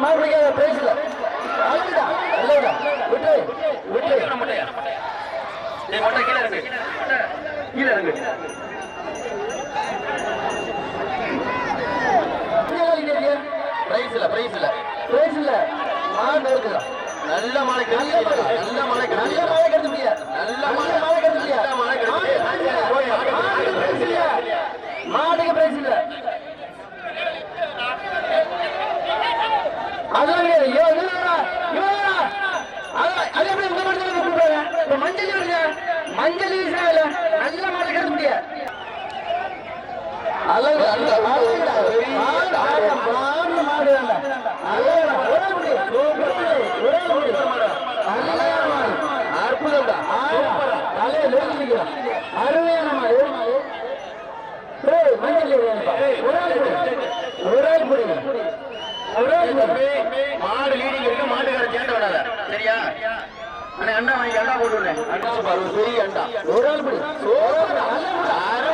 மாடு பிடிக்காத பிரைஸ் இல்ல. அழகுடா நல்லடா விட்டு விட்டு முட்டை கீழே இருக்கு கீழே இருக்கு பிரைஸ் இல்ல பிரைஸ் இல்ல. பிரைஸ் இல்ல. மாடு இருக்குதா நல்ல மழை நல்ல மழை நல்ல மழை நல்ல மழை கிடைச்சு முடியாது நல்ல மழை மழை கிடைச்சு முடியாது நல்ல மழை கிடைச்சு மாடுக்கு பிரைஸ் இல்ல அதான் ஐயோ இவரா இவரா அது எப்படி உங்க மட்டும் கூப்பிடுறாங்க இப்ப மஞ்சள் வருங்க மஞ்சள் வீசுறாங்கல்ல நல்ல மழை கிடைச்சு முடியாது அழகு அழகு அழகுடா. மாடு ஆட மாடு மாடு வேண்டா. அழகுடா. ஒரே முடி. ஒரே முடி. அழகான மாடு. அற்புதம்டா. தலையை அருமையான மாடு. மஞ்சள் வேணும்பா. ஒரே முடி. ஒரே முடி. மாடு லீடிங் இருக்கு மாட்டுக்கார சேர்ந்து விடாத சரியா அண்ணா அண்டா வாங்கி அண்டா போட்டு அண்டா பாரு, ஒரு பெரிய அண்டா. ஒரு ஆள் பிடி. ஆறு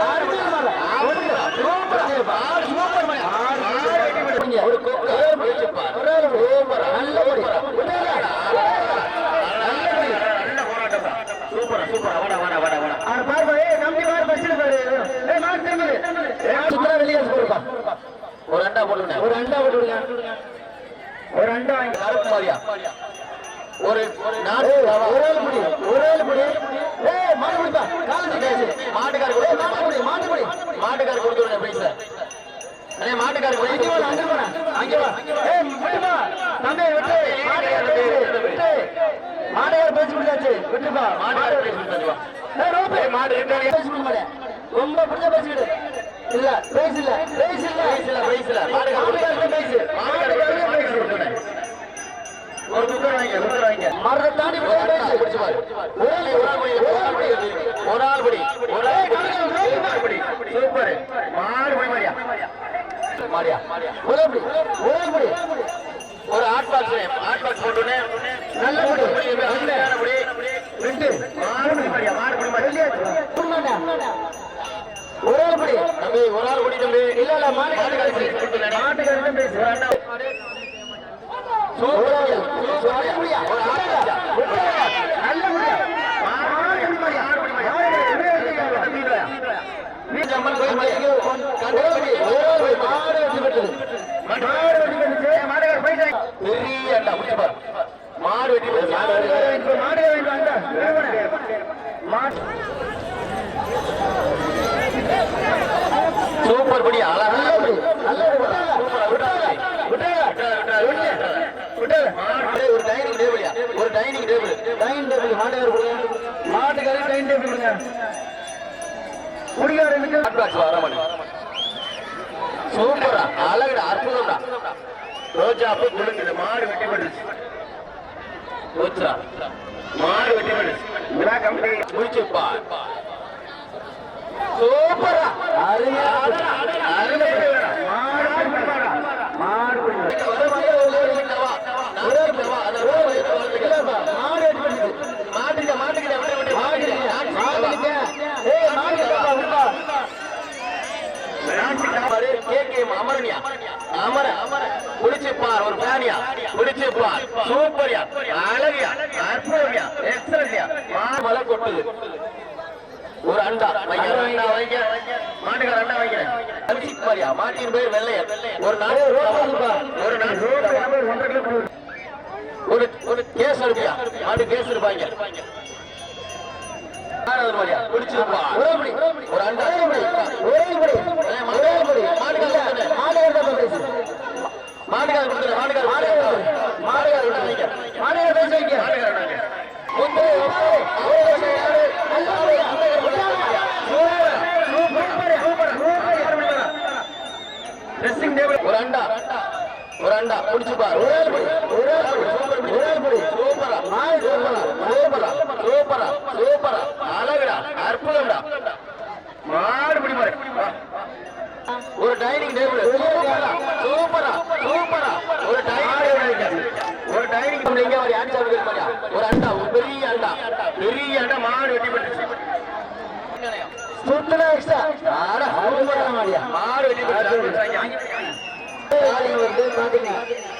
ஒரு அண்டா போட்டு ஒரு அண்டா போட்டு ஒரு அண்டா வாங்கி கருப்பு மாதிரியா ஒரு நாலு ஒரு ஆள் பிடி. ஒரு ஆள் பிடி. ஏய், மாடு பிடிப்பா. காலை மாட்டுக்கார ஏய், மாடு பிடி, மாடு பிடி. மாட்டுக்கார கொடுத்து விடுறேன் பிரைஸ் அண்ணே மாட்டுக்கார அங்கே வா, அங்கே வா, அங்கே வா. ஏய், விட்டுப்பா. தம்பி, விட்டு. பேசு, பேசி. விட்டுப்பா. மாட்டுக்கார வா ஏய், மாடு. பேசி. ரொம்ப பிடிச்ச பேசிக்கிடு. இல்ல, பேசு இல்ல, பேசு இல்ல. பிரைஸ் இல்ல பிரைஸ் இல்ல மாட்டுக்கார பேசு. மாட்டுக்கார மாடுகார்கிட்ட மாட்டுக்கார பேசு. கொடுத்து விடுறேன் ஒரு குக்கர் வாங்க குக்கர் வாங்க மரத்தை தாண்டி போய் பேசு. பிடிச்சு பாரு ஒரு ஆள் ஒரு ஆள் பிடி ஒரு ஆள் பிடி ஒரு ஆள் பிடி ஒரு ஆள் பிடி சூப்பர் பிடி சூப்பர் மாடு போய் மாதிரியா மாடியா ஒரு ஆள் ஒரு ஆள் ஹாட் பாக்ஸ் ஹாட் பாக்ஸ் போட்டுனே நல்ல பிடி. நல்ல பிடி விட்டு. மாடு பிடி ஒரு ஆள் பிடி. தம்பி ஒரு ஆள் பிடி தம்பி இல்ல, இல்ல, மாட்டுக்காரர் பேசு. பிரைஸ் பேசு. ஒரு அண்டா ஒரு ஆள். நல்ல ஒரு ஆள் பிடிச்சா. நல்ல முடியா? மாடு பிடி மாதிரியா மாடு பிடி மாதிரியா வீட்டம்மன் கோயில் மலைக்கு ஒரு ஆள் பிடி. ஒரு ஆள் பிடி. மாடு வெற்றி பெற்றது. மாடு வெற்றி பெற்றுச்சு. மாடுகார போயிட்டு பெரிய அண்டா பிடிச்சு பாரு மாடு வெட்டி போச்சு மாடு இப்ப மாடு வாங்கிட்டு வாங்க. நிறுவனே. மாடு சூப்பர் படி அழகா மாடு ஒரு டைனிங் டேபிள் ஒரு டைனிங் டேபிள் டைனிங் டேபிள் மாட்டுக்காரர் கொடுங்க. மாட்டுக்காரர் டைனிங் டேபிள் கொடுங்க. குடிகாரனுக்கு ஹாட் பாக்ஸ் வர மாட்டேன் சூப்பரா அழகுடா அற்புதம்டா ரோஜா குழுங்குது மாடு வெட்டி போட்டுச்சு மாடு வெட்டி போட்டுச்சு முடிச்சுப்பா சூப்பரா அருமையா அருமை மாடு பிடிப்பாரா? மாடு பிடிப்பாரா? வர மாதிரி ஒரு ஒரு கிட்ட வா. நாலு கிட்ட வா. அந்த ரோடு கிட்ட வந்து கிட்ட வா. இல்லப்பா, மாடு வெட்டி பெற்றுச்சு. மாட்டுக்கிட்ட மாட்டுக்கிட்ட விட்டு விட்டு மாடு மாட்டுக்கிட்ட மாடுகிட்ட. ஏய், மாடுகிட்ட வா, விடுப்பா. பாரு, KKM அமரனியா அமர புடிச்சு பார் ஒரு பிராணியா புடிச்சு பார் சூப்பர்யா? அழகியா? அற்புதம்யா? எக்ஸலன்ட்யா மாமலை கொட்டுது. ஒரு அண்டா வைங்க வைங்க. மாட்டுக்கார அண்டா வைங்க. அரிசி மாதிரியா? மாட்டின் பேர் வெள்ளையர் ஒரு நாள் ஒரு நாள் ஒரு ஒரு கேஸ் எடுப்பியா? மாட்டு கேஸ் எடுப்பாங்க. ஆறாவது ஒரு அண்டா ஒரு அண்டா புடிச்சு ஒரு ஆள் பிடி. ஒரு ஆள் பிடி. ஒரு ஆள் பிடி. சூப்பரா மாடு சூப்பரா சூப்பரா சூப்பரா சூப்பரா அழகுடா அற்புதம்டா மாடு பிடி ஒரு டைனிங் டேபிள் சூப்பரா சூப்பரா சூப்பரா ஒரு டைனிங் டேபிள் ஒரு டைனிங் இருக்கு பாரியா ஒரு அண்டா ஒரு பெரிய அண்டா. பெரிய அண்டா மாடு வெட்டி போட்டுச்சு. சுத்துனா extra. ஆட, அருமையான மாடியா. மாடு வெட்டி போட்டுச்சு.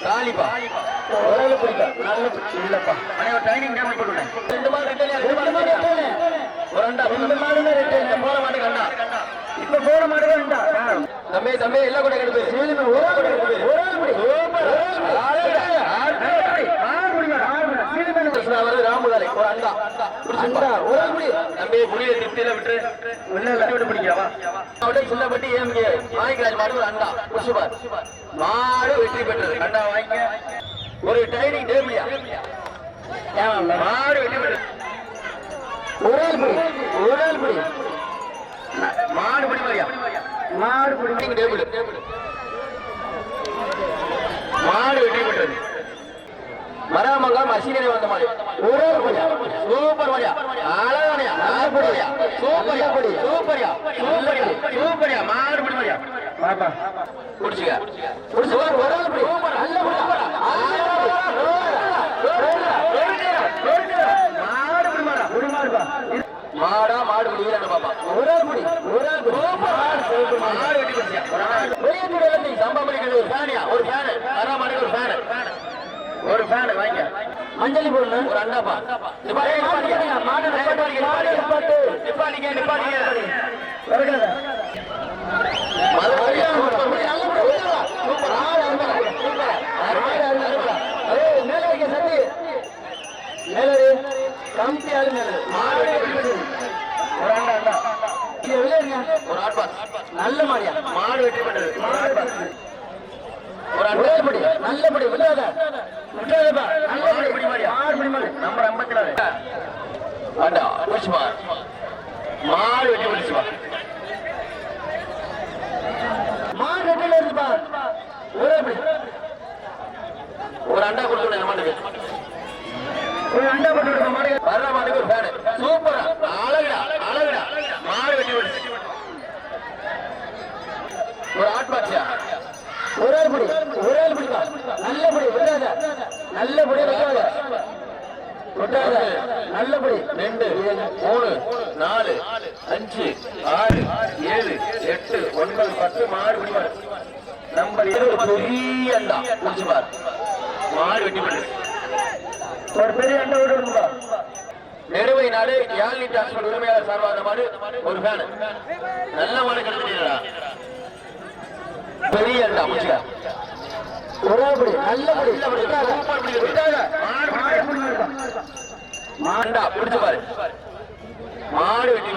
காலிப்பா ஆள் பிடிக்கும் நல்ல இல்லப்பா. அனைவரும் ட்ரைனிங் டேபிள் போட்டுவிட்டேன் ரெண்டு மாடு ரெண்டு மாடு ஒரு அண்டா ரெண்டு மாடுமே ரெண்டு போன மாட்டுக்கு அண்டா. இப்ப போன மாடு வேண்டா தம்பி தம்பி எல்லாம் கூட கெடுப்பு ஒரு ஆள் பிடி ஒரு ஆள் ஆள் வருது ராமுகாலை ஒரு அண்டா அண்டா ஒரு பிடி தம்பி புளிய திருப்தியில விட்டு இல்ல இல்ல விட்டு பிடிக்கவா? அவட சின்னப்பட்டி ஏஎம்கே மாய்க்கராஜ் மாடு ஒரு அண்டா புஷ்பார் மாடு வெற்றி பெற்றது. அண்டா வாங்கிக்க ஒரு டைனிங் டேபிளியா மாடு வெற்றி பெற்றது. ஆள் பிடி ஆள் பிடி மாடு பிடி மாதிரியா மாடு பிடி டேபிள். மாடு வெற்றி பெற்றது. மராமங்கலம் அசினரை வந்த மாதிரி. ஒரு ஆள் சூப்பர் மரியா அழகானியா? நாற்படியா சூப்பரியா? சூப்பரியா? சூப்பரியா? சூப்பரியா? மாறுபடி பிடி மரியா பாப்பா குடிச்சுக்க. குடிச்சு ஒரு ஆள் பிடி. நல்ல மாடா மாடு பாப்பா. ஒரு ஆள் பிடி ஒரு ஆள் மாடு. வெட்டி ஒரு ஃபேனு வாங்க அஞ்சலி போடணும் ஒரு அண்டாப்பா மாடு நிப்பாட்டு, மாடு நிப்பாட்டு. நிப்பாட்டிக்க நிப்பாட்டிக்க வருகிறதா? மதுரை சூப்பர் மரியா. நல்ல மாடியா மாடு வெட்டி பெற்றது ஒரு ஒரே மாடு நம்பர் ஐம்பத்தி நாலு. அண்டா புடிச்சுமா மாடு வெட்டி மாடு ஒரே ஒரு அண்டா கொடுத்து மாட்டுக்கு. ஒரு அண்டா போட்டு மாடு வர்ற மாட்டுக்கு ஒரு ஃபேனு சூப்பரா. அழகுடா அழகுடா. மாடு வெட்டி பிடிச்சு ஒரு ஆட் பாக்ஸியா ஒரே படி படிப்பா நல்ல படி விடாத நல்ல படி விடாத விட்டாத நல்ல படி ரெண்டு மூணு நாலு அஞ்சு ஆறு ஏழு எட்டு ஒன்பது பத்து பிடி மாடு நம்பர் ஏழு பெரிய அண்டா முடிச்சு பாரு. மாடு வெட்டி பிடி ஒரு பெரிய அண்டா விட்டு நெடுவை நாடு யாழ்னி டிரான்ஸ்போர்ட் உரிமையாளர் சார்பான மாடு ஒரு ஃபேனு நல்ல மாடு கிடைச்சிட்டீங்களா பெரிய அண்டா முடிச்சுக்க ஒரே படி நல்ல படி விட்டாத சூப்பர் பிடி விட்டாத. மாடு மாடு மாண்டா பிடிச்சு பாரு. மாடு வெட்டி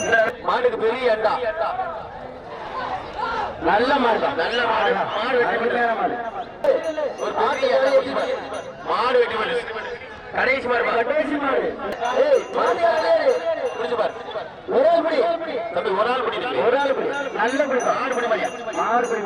இந்த மாட்டுக்கு பெரிய அண்டா. நல்ல மாடுப்பா நல்ல மாடு. மாடு வெட்டி மாடு. ஒரு பெரிய. மாடு வெட்டி போயிடுச்சு. கடைசி மாடு. கடைசி மாடு. மாடு பிடிச்சு பாரு. ஒரே படி. தம்பி ஒரு ஆள் பிடி. ஒரு ஆள் படி. நல்ல படி. மாடு பிடி மாடு படி.